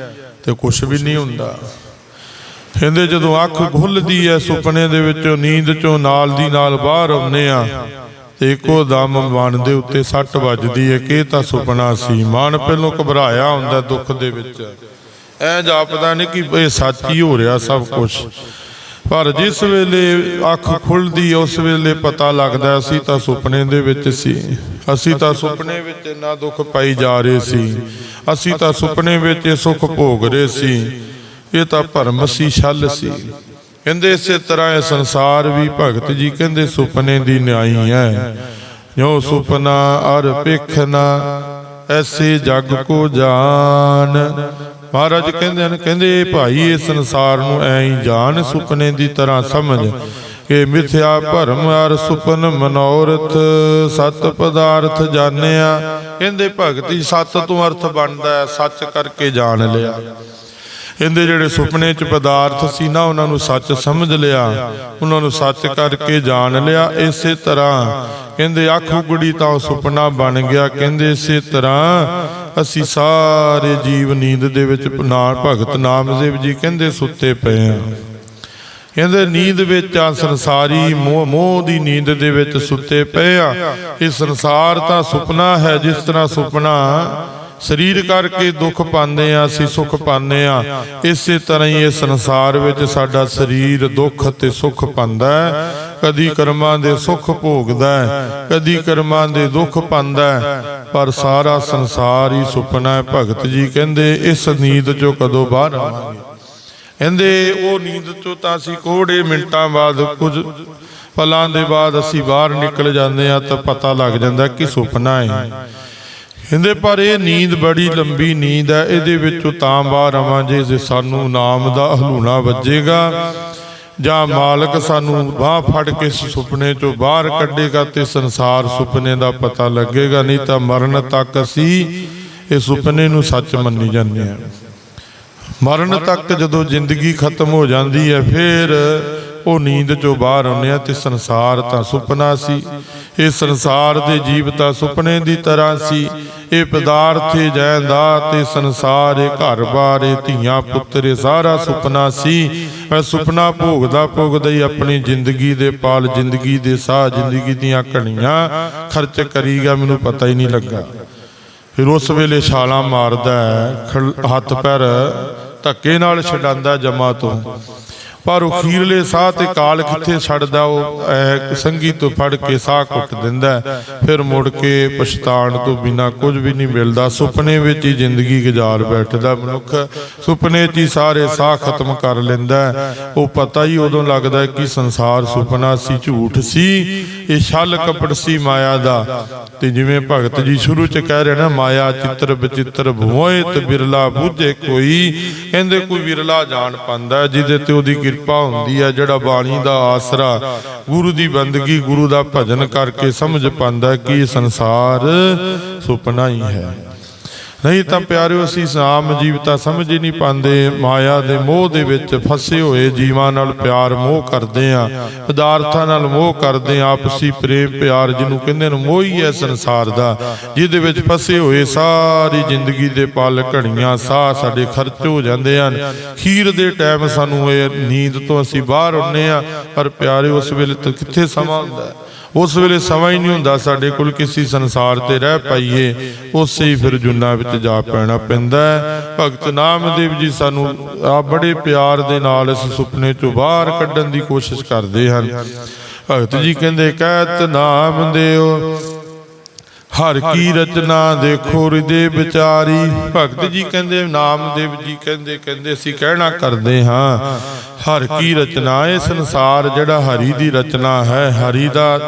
ਤੇ ਕੁਝ ਵੀ ਨਹੀਂ ਹੁੰਦਾ। ਕਹਿੰਦੇ ਜਦੋਂ ਅੱਖ ਖੁੱਲਦੀ ਹੈ, ਸੁਪਨੇ ਦੇ ਵਿੱਚੋਂ, ਨੀਂਦ ਚੋਂ ਨਾਲ ਦੀ ਨਾਲ ਬਾਹਰ ਆਉਂਦੇ ਆ ਤੇ ਇੱਕੋ ਦਮ ਮਨ ਦੇ ਉੱਤੇ ਸੱਟ ਵੱਜਦੀ ਹੈ ਕਿ ਇਹ ਤਾਂ ਸੁਪਨਾ ਸੀ। ਮਨ ਪਹਿਲੋਂ ਘਬਰਾਇਆ ਹੁੰਦਾ ਦੁੱਖ ਦੇ ਵਿੱਚ। ਐ ਜਾਪਦਾ ਨਹੀਂ ਕਿ ਇਹ ਸੱਚ ਹੀ ਹੋ ਰਿਹਾ ਸਭ ਕੁਝ ਪਰ ਜਿਸ ਵੇਲੇ ਅੱਖ ਖੁੱਲਦੀ ਉਸ ਵੇਲੇ ਪਤਾ ਲੱਗਦਾ ਅਸੀਂ ਤਾਂ ਸੁਪਨੇ ਦੇ ਵਿੱਚ ਸੀ। ਅਸੀਂ ਤਾਂ ਸੁਪਨੇ ਵਿੱਚ ਇੰਨਾ ਦੁੱਖ ਪਾਈ ਜਾ ਰਹੇ ਸੀ। ਅਸੀਂ ਤਾਂ ਸੁਪਨੇ ਵਿੱਚ ਇਹ ਸੁੱਖ ਭੋਗ ਰਹੇ ਸੀ। ਇਹ ਤਾਂ ਭਰਮ ਸੀ, ਛਲ ਸੀ। ਕਹਿੰਦੇ ਇਸੇ ਤਰ੍ਹਾਂ ਇਹ ਸੰਸਾਰ ਵੀ ਭਗਤ ਜੀ ਕਹਿੰਦੇ ਸੁਪਨੇ ਦੀ ਨਿਆਈ ਹੈ। ਜੋ ਸੁਪਨਾ ਅਰ ਪੇਖਨਾ ਐਸੇ ਜਗ ਕੋ ਜਾਣ ਮਹਾਰਾਜ ਕਹਿੰਦੇ ਹਨ, ਕਹਿੰਦੇ ਭਾਈ ਇਹ ਸੰਸਾਰ ਨੂੰ ਐਂ ਹੀ ਜਾਣ ਸੁਪਨੇ ਦੀ ਤਰ੍ਹਾਂ ਸਮਝ। ਕਿ ਮਿਥਿਆ ਭਰਮ ਅਰ ਸੁਪਨ ਮਨੋਰਥ, ਸਤ ਪਦਾਰਥ ਜਾਣਿਆ। ਕਹਿੰਦੇ ਭਗਤੀ ਸਤ ਤੋਂ ਅਰਥ ਬਣਦਾ ਸੱਚ ਕਰਕੇ ਜਾਣ ਲਿਆ। ਇਹਦੇ ਜਿਹੜੇ ਸੁਪਨੇ ਚ ਪਦਾਰਥ ਸੀ ਨਾ, ਉਹਨਾਂ ਨੂੰ ਸੱਚ ਸਮਝ ਲਿਆ। ਉਹਨਾਂ ਨੂੰ ਸੱਚ ਕਰਕੇ ਜਾਣ ਲਿਆ ਇਸੇ ਤਰ੍ਹਾਂ। ਕਹਿੰਦੇ, ਅੱਖ ਉਗੜੀ ਤਾਂ ਉਹ ਸੁਪਨਾ ਬਣ ਗਿਆ। ਕਹਿੰਦੇ, ਇਸੇ ਤਰ੍ਹਾਂ ਅਸੀਂ ਸਾਰੇ ਜੀਵ ਨੀਂਦ ਦੇ ਵਿੱਚ ਨਾ ਭਗਤ ਨਾਮਦੇਵ ਜੀ ਕਹਿੰਦੇ, ਸੁੱਤੇ ਪਏ ਆ। ਕਹਿੰਦੇ, ਨੀਂਦ ਵਿੱਚ ਆ ਸੰਸਾਰੀ ਮੋਹ ਮੋਹ ਦੀ ਨੀਂਦ ਦੇ ਵਿੱਚ ਸੁੱਤੇ ਪਏ ਆ। ਇਹ ਸੰਸਾਰ ਤਾਂ ਸੁਪਨਾ ਹੈ, ਜਿਸ ਤਰ੍ਹਾਂ ਸੁਪਨਾ ਸਰੀਰ ਕਰਕੇ ਦੁੱਖ ਪਾਉਂਦੇ ਆ ਅਸੀਂ ਸੁੱਖ ਪਾਉਂਦੇ ਆ ਇਸੇ ਤਰ੍ਹਾਂ ਹੀ ਇਹ ਸੰਸਾਰ ਵਿੱਚ ਸਾਡਾ ਸਰੀਰ ਦੁੱਖ ਤੇ ਸੁੱਖ ਪਾਉਂਦਾ ਹੈ। ਕਦੀ ਕਰਮਾਂ ਦੇ ਸੁੱਖ ਭੋਗਦਾ ਹੈ, ਕਦੀ ਕਰਮਾਂ ਦੇ ਦੁੱਖ ਪਾਉਂਦਾ ਹੈ। ਪਰ ਸਾਰਾ ਸੰਸਾਰ ਹੀ ਸੁਪਨਾ ਹੈ, ਭਗਤ ਜੀ ਕਹਿੰਦੇ, ਇਸ ਨੀਂਦ ਚੋਂ ਕਦੋਂ ਬਾਹਰ ਆਵਾਂਗੇ? ਕਹਿੰਦੇ, ਉਹ ਨੀਂਦ ਚੋਂ ਤਾਂ ਅਸੀਂ ਕੋੜੇ ਮਿੰਟਾਂ ਬਾਅਦ ਕੁਝ ਪਲਾਂ ਦੇ ਬਾਅਦ ਅਸੀਂ ਬਾਹਰ ਨਿਕਲ ਜਾਂਦੇ ਆ ਤਾਂ ਪਤਾ ਲੱਗ ਜਾਂਦਾ ਕਿ ਸੁਪਨਾ ਹੈ। ਕਹਿੰਦੇ, ਪਰ ਇਹ ਨੀਂਦ ਬੜੀ ਲੰਬੀ ਨੀਂਦ ਹੈ, ਇਹਦੇ ਵਿੱਚੋਂ ਤਾਂ ਬਾਹਰ ਆਵਾਂਗੇ ਜੇ ਸਾਨੂੰ ਨਾਮ ਦਾ ਹਲੂਣਾ ਵੱਜੇਗਾ। ਜਾਂ ਮਾਲਕ ਸਾਨੂੰ ਬਾਹ ਫੜ ਕੇ ਸੁਪਨੇ ਚੋਂ ਬਾਹਰ ਕੱਢੇਗਾ ਤੇ ਸੰਸਾਰ ਸੁਪਨੇ ਦਾ ਪਤਾ ਲੱਗੇਗਾ, ਨਹੀਂ ਤਾਂ ਮਰਨ ਤੱਕ ਅਸੀਂ ਇਹ ਸੁਪਨੇ ਨੂੰ ਸੱਚ ਮੰਨੀ ਜਾਂਦੇ ਹਾਂ। ਮਰਨ ਤੱਕ ਜਦੋਂ ਜ਼ਿੰਦਗੀ ਖਤਮ ਹੋ ਜਾਂਦੀ ਹੈ, ਫਿਰ ਉਹ ਨੀਂਦ ਚੋਂ ਬਾਹਰ ਆਉਂਦੇ ਆ ਤੇ ਸੰਸਾਰ ਤਾਂ ਸੁਪਨਾ ਸੀ। ਇਹ ਸੰਸਾਰ ਦੇ ਜੀਵ ਤਾਂ ਸੁਪਨੇ ਦੀ ਤਰ੍ਹਾਂ ਸੀ। ਇਹ ਪਦਾਰਥ ਇਹ ਤੇ ਸੰਸਾਰ ਇਹ ਘਰ-ਬਾਰ ਇਹ ਧੀਆਂ ਪੁੱਤਰ, ਇਹ ਸਾਰਾ ਸੁਪਨਾ ਸੀ। ਮੈਂ ਸੁਪਨਾ ਭੋਗਦਾ ਭੋਗਦਾ ਹੀ ਆਪਣੀ ਜ਼ਿੰਦਗੀ ਦੇ ਪਾਲ, ਜ਼ਿੰਦਗੀ ਦੇ ਸਾਹ, ਜ਼ਿੰਦਗੀ ਦੀਆਂ ਘਣੀਆਂ ਖਰਚ ਕਰੀਗਾ, ਮੈਨੂੰ ਪਤਾ ਹੀ ਨਹੀਂ ਲੱਗਾ। ਫਿਰ ਉਸ ਵੇਲੇ ਛਾਲਾਂ ਮਾਰਦਾ ਹੱਥ ਪੈਰ ਧੱਕੇ ਨਾਲ ਛਡਾਂਦਾ ਜਮਾ ਤੋਂ। ਪਰ ਉਹ ਖੀਰਲੇ ਸਾਹ ਤੇ ਕਾਲ ਕਿੱਥੇ ਛੱਡਦਾ, ਉਹ ਸੰਗੀ ਤੋਂ ਫੜ ਕੇ ਸਾਹ ਘੁੱਟ ਦਿੰਦਾ ਫਿਰ ਮੁੜ ਕੇ ਪਛਤਾਣ ਤੋਂ ਬਿਨਾ ਕੁਝ ਵੀ ਨਹੀਂ ਮਿਲਦਾ। ਸੁਪਨੇ ਵਿੱਚ ਹੀ ਜ਼ਿੰਦਗੀ ਗੁਜ਼ਾਰ ਬੈਠਦਾ ਮਨੁੱਖ। ਸੁਪਨੇ 'ਚ ਹੀ ਸਾਰੇ ਸਾਹ ਖਤਮ ਕਰ ਲੈਂਦਾ ਉਹ ਪਤਾ ਹੀ ਉਦੋਂ ਲੱਗਦਾ ਕਿ ਸੰਸਾਰ ਸੁਪਨਾ ਸੀ, ਝੂਠ ਸੀ। ਇਹ ਛਲ ਕਪਟ ਸੀ ਮਾਇਆ ਦਾ। ਤੇ ਜਿਵੇਂ ਭਗਤ ਜੀ ਸ਼ੁਰੂ 'ਚ ਕਹਿ ਰਹੇ ਨਾ, ਮਾਇਆ ਚਿੱਤਰ ਬਚਿੱਤਰ ਭੋਏ ਤੇ ਬਿਰਲਾ ਬੂਝੇ ਕੋਈ। ਕਹਿੰਦੇ ਕੋਈ ਵਿਰਲਾ ਜਾਣ ਪਾਉਂਦਾ ਜਿਹਦੇ ਤੇ ਉਹਦੀ ਕਿਰਪਾ ਹੁੰਦੀ ਹੈ ਜਿਹੜਾ ਬਾਣੀ ਦਾ ਆਸਰਾ ਗੁਰੂ ਦੀ ਬੰਦਗੀ, ਗੁਰੂ ਦਾ ਭਜਨ ਕਰਕੇ ਸਮਝ ਪਾਉਂਦਾ ਕਿ ਸੰਸਾਰ ਸੁਪਨਾ ਹੀ ਹੈ। ਨਹੀਂ ਤਾਂ ਪਿਆਰਿਓ, ਅਸੀਂ ਸਾਮ ਜੀਵਤਾ ਸਮਝ ਹੀ ਨਹੀਂ ਪਾਉਂਦੇ। ਮਾਇਆ ਦੇ ਮੋਹ ਦੇ ਵਿੱਚ ਫਸੇ ਹੋਏ ਜੀਵਾਂ ਨਾਲ ਪਿਆਰ ਮੋਹ ਕਰਦੇ ਆ ਪਦਾਰਥਾਂ ਨਾਲ ਮੋਹ ਕਰਦੇ ਆ ਆਪਸੀ ਪ੍ਰੇਮ, ਪਿਆਰ ਜਿਹਨੂੰ ਕਹਿੰਦੇ ਨੇ, ਮੋਹ ਹੀ ਹੈ ਸੰਸਾਰ ਦਾ। ਜਿਹਦੇ ਵਿੱਚ ਫਸੇ ਹੋਏ ਸਾਰੀ ਜ਼ਿੰਦਗੀ ਦੇ ਪਲ ਘੜੀਆਂ, ਸਾਹ ਸਾਡੇ ਖਰਚ ਹੋ ਜਾਂਦੇ ਹਨ। ਖੀਰ ਦੇ ਟਾਈਮ ਸਾਨੂੰ ਇਹ ਨੀਂਦ ਤੋਂ ਅਸੀਂ ਬਾਹਰ ਹੁੰਨੇ ਆ ਪਰ ਪਿਆਰੇ ਉਸ ਵੇਲੇ ਤਾਂ ਕਿੱਥੇ ਸਮਾਂ ਹੁੰਦਾ? ਉਸ ਵੇਲੇ ਸਮਾਂ ਹੀ ਨਹੀਂ ਹੁੰਦਾ ਸਾਡੇ ਕੋਲ ਕਿਸੇ ਸੰਸਾਰ ਤੇ ਰਹਿ ਪਾਈਏ, ਉਸੇ ਹੀ ਫਿਰ ਜੁਨਾ ਵਿੱਚ ਜਾ ਪੈਣਾ ਪੈਂਦਾ ਭਗਤ ਨਾਮਦੇਵ ਜੀ ਸਾਨੂੰ ਆ ਬੜੇ ਪਿਆਰ ਦੇ ਨਾਲ ਇਸ ਸੁਪਨੇ ਚੋਂ ਬਾਹਰ ਕੱਢਣ ਦੀ ਕੋਸ਼ਿਸ਼ ਕਰਦੇ ਹਨ। ਭਗਤ ਜੀ ਕਹਿੰਦੇ, ਕਹਿਤ ਨਾਮਦੇਵ ਹਰ ਕੀ ਰਚਨਾ ਦੇਖੋ ਹਿਰਦੇ ਵਿਚਾਰੀ। ਭਗਤ ਜੀ ਕਹਿੰਦੇ ਨਾਮਦੇਵ ਜੀ ਕਹਿੰਦੇ ਕਹਿੰਦੇ ਅਸੀਂ ਕਹਿਣਾ ਕਰਦੇ ਹਾਂ ਹਰ ਕੀ ਰਚਨਾ ਇਹ ਸੰਸਾਰ ਜਿਹੜਾ ਹਰੀ ਦੀ ਰਚਨਾ ਹੈ ਹਰੀ ਦਾ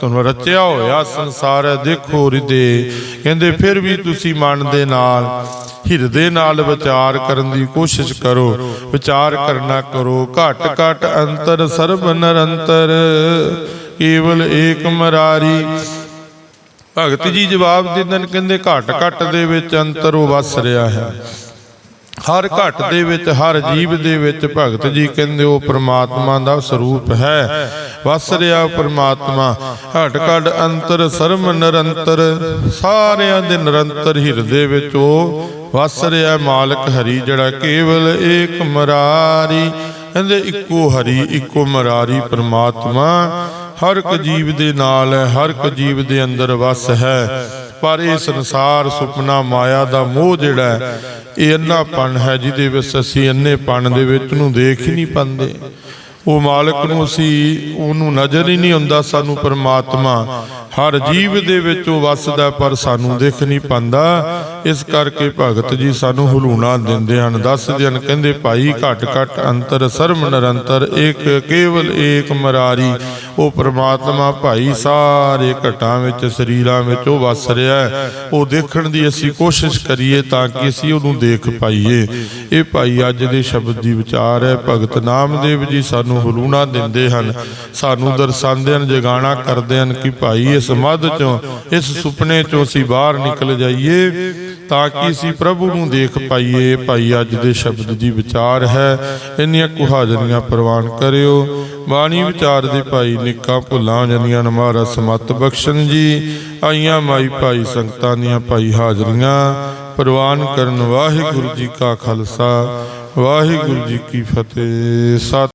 ਤੁਹਾਨੂੰ ਰਚਿਆ ਹੋਇਆ ਸੰਸਾਰ ਹੈ ਦੇਖੋ ਹਿਰਦੇ। ਕਹਿੰਦੇ ਫਿਰ ਵੀ ਤੁਸੀਂ ਮਨ ਦੇ ਨਾਲ ਹਿਰਦੇ ਨਾਲ ਵਿਚਾਰ ਕਰਨ ਦੀ ਕੋਸ਼ਿਸ਼ ਕਰੋ ਵਿਚਾਰ ਕਰਨਾ ਕਰੋ। ਘਟ ਘਟ ਅੰਤਰ ਸਰਬ ਨਿਰੰਤਰ ਕੇਵਲ ਏਕ ਮਰਾਰੀ। ਭਗਤ ਜੀ ਜਵਾਬ ਦਿੰਦੇ ਨੇ, ਕਹਿੰਦੇ ਘਟ ਘਟ ਦੇ ਵਿੱਚ ਅੰਤਰ ਉਹ ਵਸ ਰਿਹਾ ਹੈ। ਹਰ ਘਟ ਦੇ ਵਿੱਚ, ਹਰ ਜੀਵ ਦੇ ਵਿੱਚ ਭਗਤ ਜੀ ਕਹਿੰਦੇ ਉਹ ਪ੍ਰਮਾਤਮਾ ਦਾ ਸਰੂਪ ਹੈ। ਵਸ ਰਿਹਾ ਪਰਮਾਤਮਾ। ਘਟ ਘਟ ਅੰਤਰ, ਸਰਮ ਨਿਰੰਤਰ, ਸਾਰਿਆਂ ਦੇ ਨਿਰੰਤਰ ਹਿਰਦੇ ਵਿੱਚ ਉਹ ਵਸ ਰਿਹਾ ਮਾਲਕ ਹਰੀ ਜਿਹੜਾ ਕੇਵਲ ਏਕ ਮਰਾਰੀ, ਕਹਿੰਦੇ ਇੱਕੋ ਹਰੀ, ਇੱਕੋ ਮਰਾਰੀ ਪਰਮਾਤਮਾ। ਹਰ ਇੱਕ ਜੀਵ ਦੇ ਨਾਲ ਹੈ, ਹਰ ਇੱਕ ਜੀਵ ਦੇ ਅੰਦਰ ਵਸ ਹੈ। ਪਰ ਇਹ ਸੰਸਾਰ ਸੁਪਨਾ ਮਾਇਆ ਦਾ ਮੋਹ ਜਿਹੜਾ ਇਹ ਅੰਨਾਪਣ ਹੈ, ਜਿਹਦੇ ਵਿੱਚ ਅਸੀਂ ਅੰਨੇਪਣ ਦੇ ਵਿੱਚ ਨੂੰ ਦੇਖ ਹੀ ਨਹੀਂ ਪਾਉਂਦੇ। ਉਹ ਮਾਲਕ ਨੂੰ ਅਸੀਂ ਉਹਨੂੰ ਨਜ਼ਰ ਹੀ ਨਹੀਂ ਹੁੰਦਾ ਸਾਨੂੰ ਪਰਮਾਤਮਾ ਹਰ ਜੀਵ ਦੇ ਵਿੱਚ ਉਹ ਵਸਦਾ ਪਰ ਸਾਨੂੰ ਦੇਖ ਨਹੀਂ ਪਾਉਂਦਾ। ਇਸ ਕਰਕੇ ਭਗਤ ਜੀ ਸਾਨੂੰ ਹਲੂਣਾ ਦਿੰਦੇ ਹਨ। ਦੱਸਦੇ ਹਨ ਕਹਿੰਦੇ, ਭਾਈ, ਘਟ ਘਟ ਅੰਤਰ ਸਰਮ ਨਿਰੰਤਰ ਏਕ ਕੇਵਲ ਏਕ ਮਰਾਰੀ। ਉਹ ਪ੍ਰਮਾਤਮਾ ਭਾਈ, ਸਾਰੇ ਘਟਾਂ ਵਿੱਚ, ਸਰੀਰਾਂ ਵਿੱਚ ਉਹ ਵਸ ਰਿਹਾ ਹੈ। ਉਹ ਦੇਖਣ ਦੀ ਅਸੀਂ ਕੋਸ਼ਿਸ਼ ਕਰੀਏ ਤਾਂ ਕਿ ਅਸੀਂ ਉਹਨੂੰ ਦੇਖ ਪਾਈਏ। ਇਹ ਭਾਈ ਅੱਜ ਦੇ ਸ਼ਬਦ ਦੀ ਵਿਚਾਰ ਹੈ। ਭਗਤ ਨਾਮਦੇਵ ਜੀ ਸਾਨੂੰ ਹਲੂਣਾ ਦਿੰਦੇ ਹਨ। ਸਾਨੂੰ ਦਰਸਾਉਂਦੇ ਹਨ, ਜਗਾਣਾ ਕਰਦੇ ਹਨ ਕਿ ਭਾਈ, ਇਸ ਮੱਧ ਚੋਂ, ਇਸ ਸੁਪਨੇ ਚੋਂ ਅਸੀਂ ਬਾਹਰ ਨਿਕਲ ਜਾਈਏ। ਤਾਂ ਕਿ ਅਸੀਂ ਪ੍ਰਭੂ ਨੂੰ ਦੇਖ ਪਾਈਏ, ਭਾਈ ਅੱਜ ਦੇ ਸ਼ਬਦ ਦੀ ਵਿਚਾਰ ਹੈ। ਇੰਨੀਆਂ ਕੁ ਹਾਜ਼ਰੀਆਂ ਪ੍ਰਵਾਨ ਕਰਿਓ। ਬਾਣੀ ਵਿਚਾਰ ਦੇ ਭਾਈ ਨਿੱਕਾ ਭੁੱਲਾਂ ਜਾਂਦੀਆਂ ਨੇ ਸਮਤ ਬਖਸ਼ਣ ਜੀ। ਆਈਆਂ ਮਾਈ ਭਾਈ ਸੰਗਤਾਂ ਦੀਆਂ ਭਾਈ ਹਾਜ਼ਰੀਆਂ। ਪ੍ਰਵਾਨ ਕਰਨ ਵਾਹਿਗੁਰੂ ਜੀ ਕਾ ਖਾਲਸਾ। ਵਾਹਿਗੁਰੂ ਜੀ ਕੀ ਫਤਿਹ। ਸਤਿ